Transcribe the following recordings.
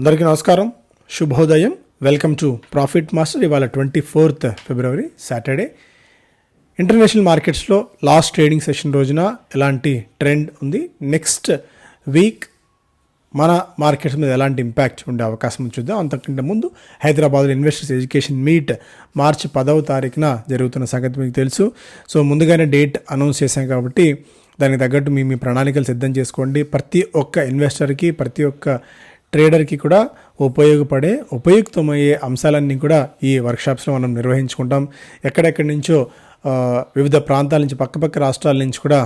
అందరికీ నమస్కారం. శుభోదయం. వెల్కమ్ టు ప్రాఫిట్ మాస్టర్ ఇవాళ twenty fourth February Saturday international మార్కెట్స్లో లాస్ట్ ట్రేడింగ్ సెషన్ రోజున ఎలాంటి ట్రెండ్ ఉంది? నెక్స్ట్ వీక్ మన మార్కెట్స్ మీద ఎలాంటి ఇంపాక్ట్ ఉండే అవకాశం చూద్దాం. అంతకంటే ముందు హైదరాబాద్లో ఇన్వెస్టర్స్ ఎడ్యుకేషన్ మీట్ మార్చి పదవ తారీఖున జరుగుతున్న సంగతి మీకు తెలుసు. సో ముందుగానే డేట్ అనౌన్స్ చేశాం కాబట్టి దానికి తగ్గట్టు మీ మీ ప్రణాళికలు సిద్ధం చేసుకోండి. ప్రతి ఒక్క ఇన్వెస్టర్కి ప్రతి ఒక్క ట్రేడర్కి కూడా ఉపయోగపడే ఉపయుక్తమయ్యే అంశాలన్నీ కూడా ఈ వర్క్షాప్స్లో మనం నిర్వహించుకుంటాం. ఎక్కడెక్కడి నుంచో వివిధ ప్రాంతాల నుంచి పక్కపక్క రాష్ట్రాల నుంచి కూడా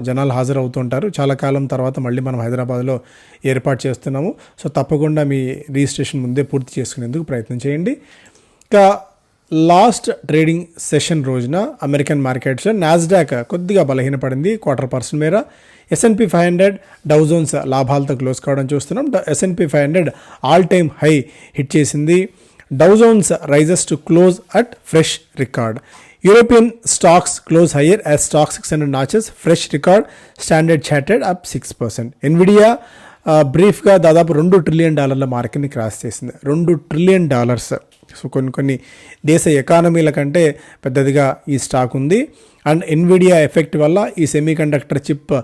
జనాలు హాజరవుతుంటారు. చాలా కాలం తర్వాత మళ్ళీ మనం హైదరాబాద్లో ఏర్పాటు చేస్తున్నాము. సో తప్పకుండా మీ రిజిస్ట్రేషన్ ముందే పూర్తి చేసుకునేందుకు ప్రయత్నం చేయండి. ఇంకా లాస్ట్ ట్రేడింగ్ సెషన్ రోజున అమెరికన్ మార్కెట్స్లో నాస్డాక్ కొద్దిగా బలహీనపడింది. క్వార్టర్ పర్సెంట్ మేర S and P five hundred Dow Jones లాభాలతో క్లోజ్ కావడం చూస్తున్నాం. S and P five hundred all time high hit చేసింది. Dow Jones rises to close at fresh record European stocks close higher as Stoxx six hundred notches fresh record Standard Chartered up six percent Nvidia బ్రీఫ్గా దాదాపు రెండు trillion డాలర్ల మార్కెట్ని cross చేసింది. రెండు trillion dollars so కొన్ని కొన్ని దేశ ఎకానమీల కంటే పెద్దదిగా ఈ స్టాక్ ఉంది. అండ్ ఎన్విడియా ఎఫెక్ట్ వల్ల ఈ semiconductor chip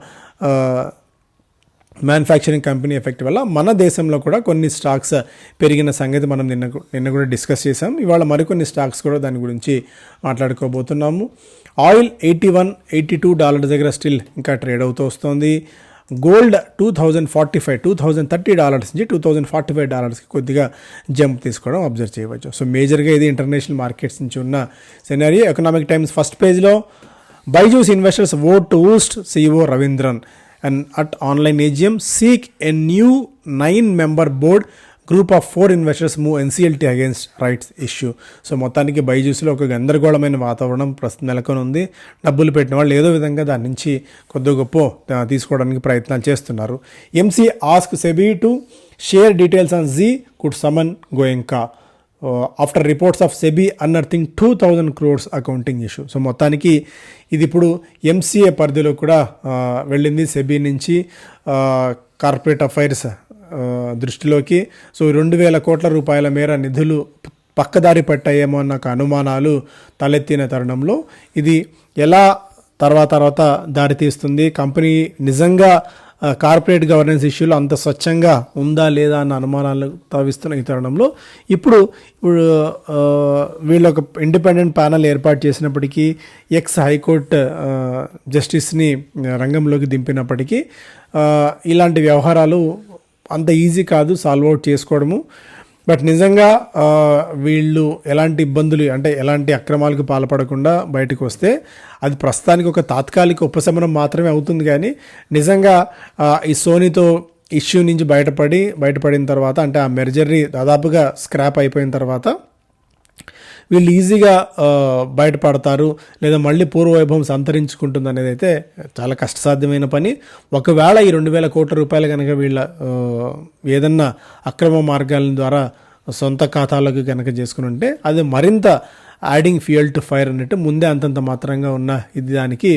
manufacturing company effect వల్ల మన దేశంలో కూడా కొన్ని స్టాక్స్ పెరిగిన సంగతి మనం నిన్న నిన్న కూడా డిస్కస్ చేసాం ఇవాళ మరికొన్ని స్టాక్స్ కూడా దాని గురించి మాట్లాడుకోబోతున్నాము. Oil eighty one eighty two dollars దగ్గర స్టిల్ ఇంకా ట్రేడ్ అవుతూ వస్తుంది. Gold two thousand forty five two thousand thirty dollars నుంచి టూ థౌజండ్ ఫార్టీ ఫైవ్ డాలర్స్కి కొద్దిగా జంప్ తీసుకోవడం అబ్జర్వ్ చేయవచ్చు. సో మేజర్గా ఇది ఇంటర్నేషనల్ మార్కెట్స్ నుంచి ఉన్న సెనారీ ఎకనామిక్ టైమ్స్ ఫస్ట్ పేజ్లో Byju's investors vote to oust CEO Raveendran and at online AGM seek a new nine member board group of four investors move NCLT against rights issue so మొత్తానికి బైజూస్లో ఒక గందరగోళమైన వాతావరణం ప్రస్తుతం నెలకొని ఉంది డబ్బులు పెట్టిన వాళ్ళు ఏదో విధంగా దాని నుంచి కొద్ది గొప్ప తీసుకోవడానికి ప్రయత్నాలు చేస్తున్నారు. MC ask SEBI to share details on Zee could summon Goenka after reports of SEBI unearthing two thousand crores accounting issue so మొత్తానికి ఇది ఇప్పుడు ఎంసీఏ పరిధిలో కూడా uh, వెళ్ళింది సెబీ నుంచి uh, కార్పొరేట్ అఫైర్స్ uh, దృష్టిలోకి. సో రెండు వేల కోట్ల రూపాయల మేర నిధులు పక్కదారి పట్టాయేమో అన్న అనుమానాలు తలెత్తిన తరుణంలో ఇది ఎలా తర్వాత తర్వాత దారితీస్తుంది? కంపెనీ నిజంగా కార్పొరేట్ గవర్నెన్స్ ఇష్యూలో అంత స్వచ్ఛంగా ఉందా లేదా అన్న అనుమానాలు తవిస్తున్న ఈ తరుణంలో ఇప్పుడు ఇప్పుడు వీళ్ళు ఒక ఇండిపెండెంట్ ప్యానల్ ఏర్పాటు చేసినప్పటికీ ఎక్స్ హైకోర్టు జస్టిస్ని రంగంలోకి దింపినప్పటికీ ఇలాంటి వ్యవహారాలు అంత ఈజీ కాదు సాల్వ్ అవుట్ చేసుకోవడము. బట్ నిజంగా వీళ్ళు ఎలాంటి ఇబ్బందులు అంటే ఎలాంటి అక్రమాలకు పాల్పడకుండా బయటకు వస్తే అది ప్రస్తుతానికి ఒక తాత్కాలిక ఉపశమనం మాత్రమే అవుతుంది కానీ నిజంగా ఈ సోనీతో ఇష్యూ నుంచి బయటపడి బయటపడిన తర్వాత అంటే ఆ మెర్జరీ దాదాపుగా స్క్రాప్ అయిపోయిన తర్వాత వీళ్ళు ఈజీగా బయటపడతారు లేదా మళ్ళీ పూర్వవైభవం సంతరించుకుంటుంది అనేది అయితే చాలా కష్టసాధ్యమైన పని. ఒకవేళ ఈ రెండు వేల కోట్ల రూపాయలు కనుక వీళ్ళ ఏదన్నా అక్రమ మార్గాల ద్వారా సొంత ఖాతాలకు కనుక చేసుకుని ఉంటే అది మరింత యాడింగ్ ఫ్యూయల్ టు ఫైర్ అన్నట్టు ముందే అంతంత మాత్రంగా ఉన్న ఇది దానికి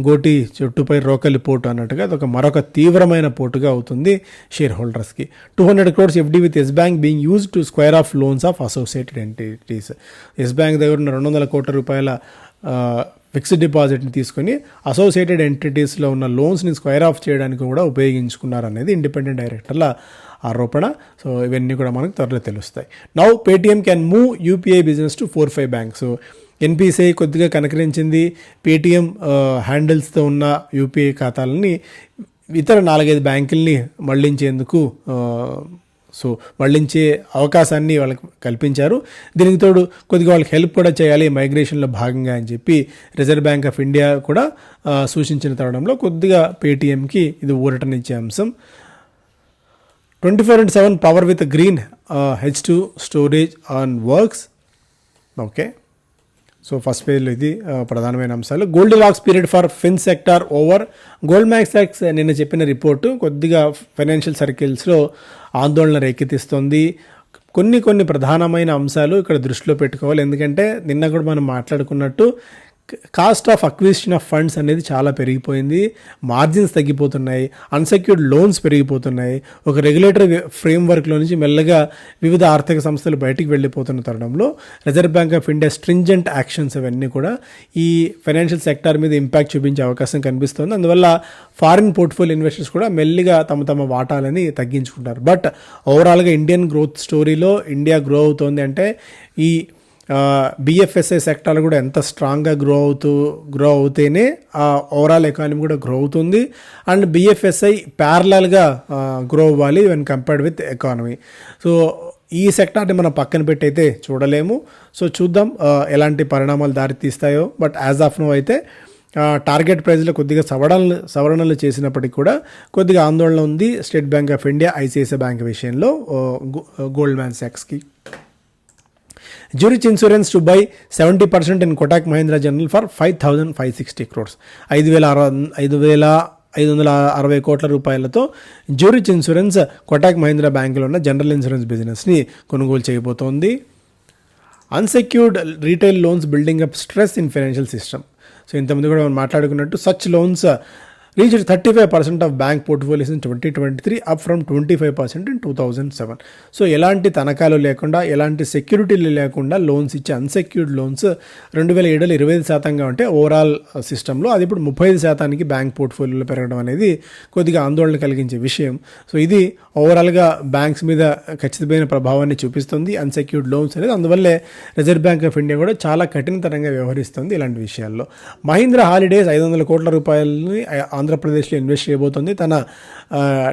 గోటి చుట్టుపై రోకలి పోటు అన్నట్టుగా అదొక మరొక తీవ్రమైన పోటుగా అవుతుంది share హోల్డర్స్కి two hundred crores FD with Yes Bank being use to square off loans of associated entities Yes Bank దగ్గర ఉన్న రెండు వందల కోట్ల రూపాయల ఫిక్స్డ్ డిపాజిట్ని తీసుకొని అసోసియేటెడ్ ఎంటిటీస్లో ఉన్న లోన్స్ని స్క్వేర్ ఆఫ్ చేయడానికి కూడా ఉపయోగించుకున్నారు అనేది ఇండిపెండెంట్ డైరెక్టర్ల ఆరోపణ. సో ఇవన్నీ కూడా మనకు త్వరలో తెలుస్తాయి. Now Paytm can move UPI business to four five banks NPCI కొద్దిగా కనకరించింది. పేటిఎం హ్యాండిల్స్తో uh, ఉన్న యూపీఐ ఖాతాలని ఇతర నాలుగైదు బ్యాంకుల్ని మళ్ళించేందుకు uh, సో మళ్ళించే అవకాశాన్ని వాళ్ళకి కల్పించారు. దీనికి తోడు కొద్దిగా వాళ్ళకి హెల్ప్ కూడా చేయాలి మైగ్రేషన్లో భాగంగా అని చెప్పి రిజర్వ్ బ్యాంక్ ఆఫ్ ఇండియా కూడా uh, సూచించిన తరుణంలో కొద్దిగా పేటీఎంకి ఇది ఊరటనిచ్చే అంశం. Twenty four into seven power with green H two storage on works. Okay. So first పేజ్లో ఇది ప్రధానమైన అంశాలు. Goldilocks period for fin sector over. Goldman Sachs నిన్న చెప్పిన రిపోర్టు కొద్దిగా ఫైనాన్షియల్ సర్కిల్స్లో ఆందోళన రేకెత్తిస్తుంది. కొన్ని కొన్ని ప్రధానమైన అంశాలు ఇక్కడ దృష్టిలో పెట్టుకోవాలి. ఎందుకంటే నిన్న కూడా మనం మాట్లాడుకున్నట్టు cost of acquisition of funds అనేది చాలా పెరిగిపోయింది. మార్జిన్స్ తగ్గిపోతున్నాయి. అన్సెక్యూర్డ్ లోన్స్ పెరిగిపోతున్నాయి. ఒక రెగ్యులేటరీ ఫ్రేమ్వర్క్లో నుంచి మెల్లగా వివిధ ఆర్థిక సంస్థలు బయటికి వెళ్ళిపోతున్న తరుణంలో Reserve Bank of India stringent actions అవన్నీ కూడా ఈ ఫైనాన్షియల్ సెక్టార్ మీద ఇంపాక్ట్ చూపించే అవకాశం కనిపిస్తుంది. అందువల్ల ఫారిన్ పోర్ట్ఫోలియో ఇన్వెస్టర్స్ కూడా మెల్లిగా తమ తమ వాటాలని తగ్గించుకుంటారు. బట్ ఓవరాల్గా ఇండియన్ గ్రోత్ స్టోరీలో ఇండియా గ్రో అవుతోంది అంటే ఈ బిఎఫ్ఎస్ఐ సెక్టార్లు కూడా ఎంత స్ట్రాంగ్గా గ్రో అవుతూ గ్రో అవుతేనే ఓవరాల్ ఎకానమీ కూడా గ్రో అవుతుంది. అండ్ బిఎఫ్ఎస్ఐ ప్యారలల్గా గ్రో అవ్వాలి when compared with economy so ఈ సెక్టార్ని మనం పక్కన పెట్టి అయితే చూడలేము. సో చూద్దాం ఎలాంటి పరిణామాలు దారితీస్తాయో బట్ యాజ్ ఆఫ్ నో అయితే టార్గెట్ ప్రైజ్లో కొద్దిగా సవరణలు సవరణలు చేసినప్పటికీ కూడా కొద్దిగా ఆందోళన ఉంది. State Bank of India ICICI Bank విషయంలో Goldman సాక్స్కి. Zurich insurance to buy seventy percent in Kotak Mahindra general for five thousand five sixty crores ఐదు వేల అర ఐదు వేల ఐదు వందల అరవై కోట్ల రూపాయలతో జ్యూరిచ్ ఇన్సూరెన్స్ కొటాక్ మహీంద్రా బ్యాంకులో ఉన్న జనరల్ ఇన్సూరెన్స్ బిజినెస్ని కొనుగోలు చేయబోతోంది. Unsecured retail loans building up stress in financial system so ఇంతమంది కూడా మనం మాట్లాడుకున్నట్టు such loans reach thirty five percent of bank portfolios in twenty twenty three up from twenty five percent in two thousand seven. So ఎలాంటి తనఖాలు లేకుండా ఎలాంటి సెక్యూరిటీలు లేకుండా loans ఇచ్చే అన్సెక్యూర్డ్ లోన్స్ రెండు వేల ఏడులో ఇరవై ఐదు శాతంగా ఉంటే ఓవరాల్ సిస్టంలో అది ఇప్పుడు ముప్పై ఐదు శాతానికి బ్యాంక్ పోర్ట్ఫోలియోలో పెరగడం అనేది కొద్దిగా ఆందోళన కలిగించే విషయం. సో ఇది ఓవరాల్గా బ్యాంక్స్ మీద ఖచ్చితమైన ప్రభావాన్ని చూపిస్తుంది. అన్సెక్యూర్డ్ లోన్స్ అనేది అందువల్లే రిజర్వ్ బ్యాంక్ ఆఫ్ ఇండియా కూడా చాలా కఠినతరంగా వ్యవహరిస్తుంది ఇలాంటి విషయాల్లో. మహీంద్ర హాలిడేస్ ఐదు వందల కోట్ల రూపాయలని ఆంధ్రప్రదేశ్లో ఇన్వెస్ట్ చేయబోతోంది. తన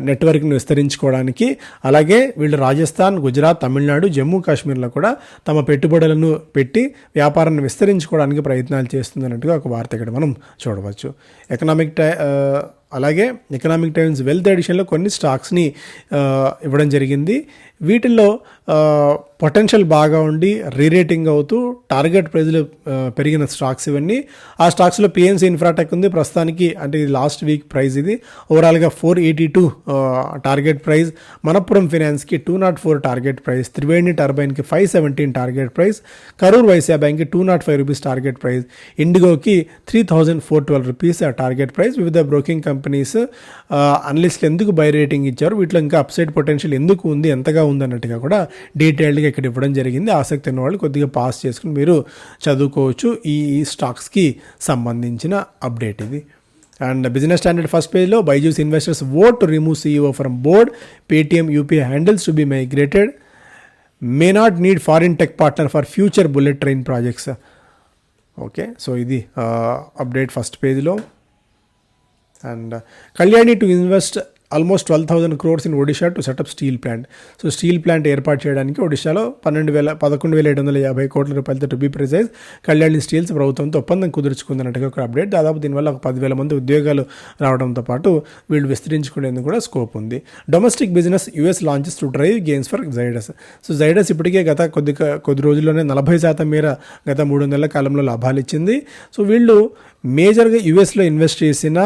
నెట్వర్క్ను నెట్వర్క్ని విస్తరించుకోవడానికి. అలాగే వీళ్ళు రాజస్థాన్ గుజరాత్ తమిళనాడు జమ్మూ కాశ్మీర్లో కూడా తమ పెట్టుబడులను పెట్టి వ్యాపారాన్ని విస్తరించుకోవడానికి ప్రయత్నాలు చేస్తుందన్నట్టుగా ఒక వార్త ఇక్కడ మనం చూడవచ్చు. ఎకనామిక్ టై అలాగే ఎకనామిక్ టైమ్స్ వెల్త్ ఎడిషన్లో కొన్ని స్టాక్స్ని ఇవ్వడం జరిగింది. వీటిల్లో పొటెన్షియల్ బాగా ఉండి రీరేటింగ్ అవుతూ టార్గెట్ ప్రైజ్లు పెరిగిన స్టాక్స్ ఇవన్నీ. ఆ స్టాక్స్లో పిఎన్సీ ఇన్ఫ్రాటెక్ ఉంది. ప్రస్తుతానికి అంటే ఇది లాస్ట్ వీక్ ప్రైస్ ఇది. ఓవరాల్గా four eighty two target price Manappuram ఫినాన్స్కి two naught four target price Triveni టర్బైన్కి five seventeen target price Karur Vysya బ్యాంక్కి two naught five rupees target price ఇండిగోకి three thousand four twelve rupees target price వివిధ broking company companies అనలిస్ట్లు ఎందుకు buy rating ఇచ్చారు వీటిలో ఇంకా upside potential ఎందుకు ఉంది ఎంతగా ఉంది అన్నట్టుగా కూడా డీటెయిల్డ్గా ఇక్కడ ఇవ్వడం జరిగింది. ఆసక్తి ఉన్న వాళ్ళు కొద్దిగా పాస్ చేసుకుని మీరు చదువుకోవచ్చు ఈ స్టాక్స్కి సంబంధించిన అప్డేట్ ఇది. అండ్ బిజినెస్ స్టాండర్డ్ ఫస్ట్ పేజ్లో Byju's investors vote to remove CEO from board Paytm UPI handles to be migrated may not need foreign tech partner for future bullet train projects okay so ఇది update first పేజ్లో and Kalyani to invest almost twelve thousand crores in Odisha to set up steel plant so steel plant ఏర్పాటు చేయడానికి ఒడిషాలో పన్నెండు వేల పదకొండు వేల ఏడు వందల యాభై కోట్ల రూపాయలతో to be precise Kalyani steels ప్రభుత్వంతో ఒప్పందం కుదుర్చుకుందన్నట్టుగా ఒక అప్డేట్ దాదాపు దీనివల్ల ఒక పదివేల మంది ఉద్యోగాలు రావడంతో పాటు వీళ్ళు విస్తరించుకునేందుకు కూడా స్కోప్ ఉంది. Domestic business US launches to drive games for Zydus so Zydus ఇప్పటికే గత కొద్ది కొద్ది రోజుల్లోనే నలభై శాతం మేర గత మూడు నెలల కాలంలో లాభాలు ఇచ్చింది. సో వీళ్ళు మేజర్గా యుఎస్లో ఇన్వెస్ట్ చేసిన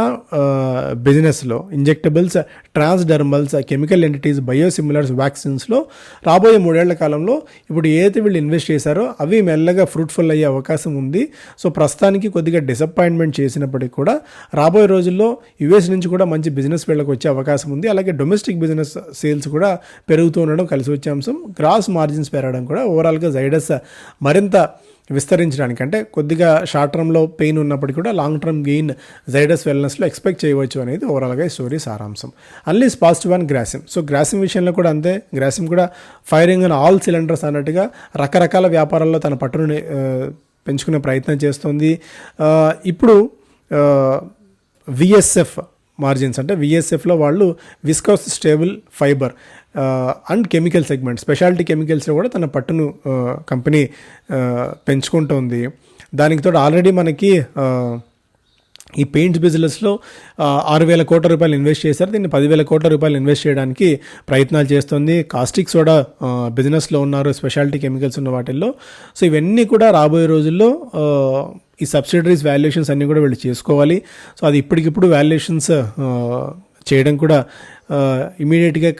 బిజినెస్లో injectables transdermals chemical entities biosimilars వ్యాక్సిన్స్లో రాబోయే మూడేళ్ళ కాలంలో ఇప్పుడు ఏదైతే వీళ్ళు ఇన్వెస్ట్ చేశారో అవి మెల్లగా ఫ్రూట్ఫుల్ అయ్యే అవకాశం ఉంది. సో ప్రస్తుతానికి కొద్దిగా డిసప్పాయింట్మెంట్ చేసినప్పటికీ కూడా రాబోయే రోజుల్లో యుఎస్ నుంచి కూడా మంచి బిజినెస్ వీళ్ళకి వచ్చే అవకాశం ఉంది. అలాగే డొమెస్టిక్ బిజినెస్ సేల్స్ కూడా పెరుగుతూ ఉండడం కలిసి వచ్చే అంశం. గ్రాస్ మార్జిన్స్ పెరగడం కూడా ఓవరాల్గా జైడస్ మరింత విస్తరించడానికి అంటే కొద్దిగా షార్ట్ టర్మ్లో పెయిన్ ఉన్నప్పటికీ కూడా లాంగ్ టర్మ్ గెయిన్ జైడస్ వెల్నెస్లో ఎక్స్పెక్ట్ చేయవచ్చు అనేది ఓవరాల్గా ఈ స్టోరీ సారాంశం. Unless positive and Grasim so Grasim విషయంలో కూడా అంతే. గ్రాసిమ్ కూడా ఫైరింగ్ అండ్ ఆల్ సిలిండర్స్ అన్నట్టుగా రకరకాల వ్యాపారాల్లో తన పట్టును పెంచుకునే ప్రయత్నం చేస్తుంది. ఇప్పుడు విఎస్ఎఫ్ మార్జిన్స్ అంటే విఎస్ఎఫ్లో వాళ్ళు viscose staple fibre and chemical segment speciality కెమికల్స్లో కూడా తన పట్టును కంపెనీ పెంచుకుంటుంది పెంచుకుంటోంది. దానికి తోడు ఆల్రెడీ మనకి ఈ పెయింట్స్ బిజినెస్లో ఆరు వేల కోట్ల రూపాయలు ఇన్వెస్ట్ చేశారు. దీన్ని పదివేల కోట్ల రూపాయలు ఇన్వెస్ట్ చేయడానికి ప్రయత్నాలు చేస్తుంది. కాస్టిక్ సోడా బిజినెస్లో ఉన్నారు స్పెషాలిటీ కెమికల్స్ ఉన్న వాటిల్లో. సో ఇవన్నీ కూడా రాబోయే రోజుల్లో ఈ సబ్సిడరీస్ వాల్యుయేషన్స్ అన్నీ కూడా వీళ్ళు చేసుకోవాలి. సో అది ఇప్పటికిప్పుడు వాల్యుయేషన్స్ చేయడం కూడా ఇమీడియట్గా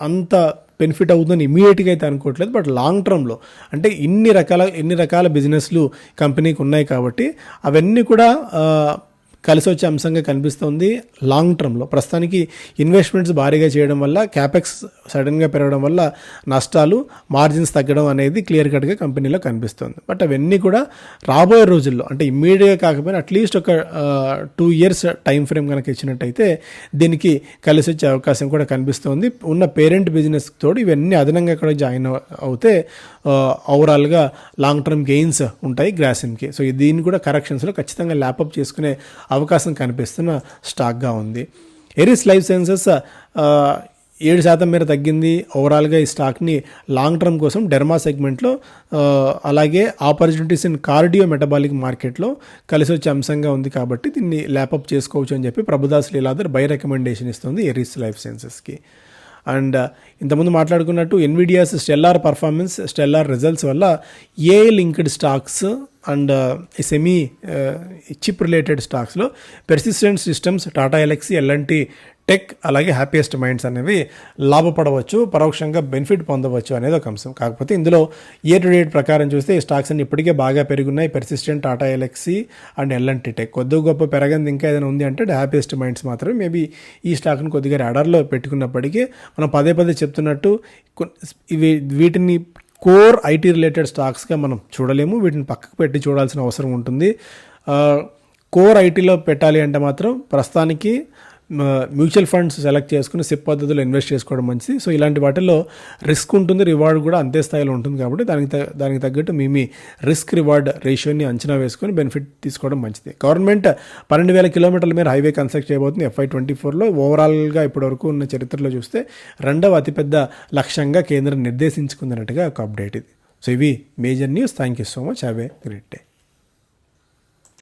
అంత బెనిఫిట్ అవుతుందని ఇమీడియట్గా అయితే అనుకోవట్లేదు బట్ లాంగ్ టర్మ్లో అంటే ఇన్ని రకాల ఎన్ని రకాల బిజినెస్లు కంపెనీకి ఉన్నాయి కాబట్టి అవన్నీ కూడా కలిసి వచ్చే అంశంగా కనిపిస్తుంది. లాంగ్ టర్మ్లో ప్రస్తుతానికి ఇన్వెస్ట్మెంట్స్ భారీగా చేయడం వల్ల క్యాపెక్స్ సడన్గా పెరగడం వల్ల నష్టాలు మార్జిన్స్ తగ్గడం అనేది క్లియర్ కట్గా కంపెనీలో కనిపిస్తుంది. బట్ అవన్నీ కూడా రాబోయే రోజుల్లో అంటే ఇమ్మీడియట్గా కాకపోయినా అట్లీస్ట్ ఒక టూ ఇయర్స్ టైం ఫ్రేమ్ కనుక ఇచ్చినట్టయితే దీనికి కలిసి వచ్చే అవకాశం కూడా కనిపిస్తుంది. ఉన్న పేరెంట్ బిజినెస్ తోడు ఇవన్నీ అదనంగా కూడా జాయిన్ అవుతే ఓవరాల్గా లాంగ్ టర్మ్ గెయిన్స్ ఉంటాయి గ్రాసిమ్కి సో దీన్ని కూడా కరెక్షన్స్లో ఖచ్చితంగా ల్యాపప్ చేసుకునే అవకాశం కనిపిస్తున్న స్టాక్గా ఉంది. ఎరిస్ లైఫ్ సైన్సెస్ ఏడు శాతం మేర తగ్గింది. ఓవరాల్గా ఈ స్టాక్ని లాంగ్ టర్మ్ కోసం డెర్మా సెగ్మెంట్లో అలాగే ఆపర్చునిటీస్ ఇన్ కార్డియో మెటబాలిక్ మార్కెట్లో కలిసి వచ్చే అంశంగా ఉంది కాబట్టి దీన్ని ల్యాపప్ చేసుకోవచ్చు అని చెప్పి ప్రభుదాస్ లీలాధర్ బై రికమెండేషన్ ఇస్తుంది ఎరిస్ లైఫ్ సైన్సెస్కి అండ్ ఇంతకుముందు మాట్లాడుకున్నట్టు Nvidia's stellar performance stellar results వల్ల A linked stocks and semi chip related స్టాక్స్లో persistent systems Tata Elxsi L and T tech అలాగే హ్యాపీయెస్ట్ మైండ్స్ అనేవి లాభపడవచ్చు పరోక్షంగా బెనిఫిట్ పొందవచ్చు అనేది ఒక అంశం. కాకపోతే ఇందులో ఇయర్ టు డేట్ ప్రకారం చూస్తే ఈ స్టాక్స్ అన్ని ఇప్పటికే బాగా పెరుగున్నాయి persistent Tata Elxsi and L and T tech కొద్ది గొప్ప పెరగంది ఇంకా ఏదైనా ఉంది అంటే హ్యాపీయెస్ట్ మైండ్స్ మాత్రమే. మేబీ ఈ స్టాక్ని కొద్దిగా రాడర్లో పెట్టుకున్నప్పటికీ మనం పదే పదే చెప్తున్నట్టు ఇవి వీటిని కోర్ ఐటీ రిలేటెడ్ స్టాక్స్గా మనం చూడలేము. వీటిని పక్కకు పెట్టి చూడాల్సిన అవసరం ఉంటుంది. కోర్ ఐటీలో పెట్టాలి అంటే మాత్రం ప్రస్తుతానికి మ్యూచువల్ ఫండ్స్ సెలెక్ట్ చేసుకుని సిప్ పద్ధతిలో ఇన్వెస్ట్ చేసుకోవడం మంచిది. సో ఇలాంటి వాటిల్లో రిస్క్ ఉంటుంది రివార్డ్ కూడా అంతే స్థాయిలో ఉంటుంది కాబట్టి దానికి దానికి తగ్గట్టు మీ మీ రిస్క్ రివార్డ్ రేషియోని అంచనా వేసుకొని బెనిఫిట్ తీసుకోవడం మంచిది. గవర్నమెంట్ పన్నెండు వేల కిలోమీటర్ల మీద హైవే కన్స్ట్రక్ట్ చేయబోతుంది ఎఫ్ఐ ట్వంటీ ఫోర్లో. ఓవరాల్గా ఇప్పటివరకు ఉన్న చరిత్రలో చూస్తే రెండవ అతిపెద్ద లక్ష్యంగా కేంద్రం నిర్దేశించుకుందన్నట్టుగా ఒక అప్డేట్ ఇది. సో ఇవి major news. Thank you so much. Have a great day.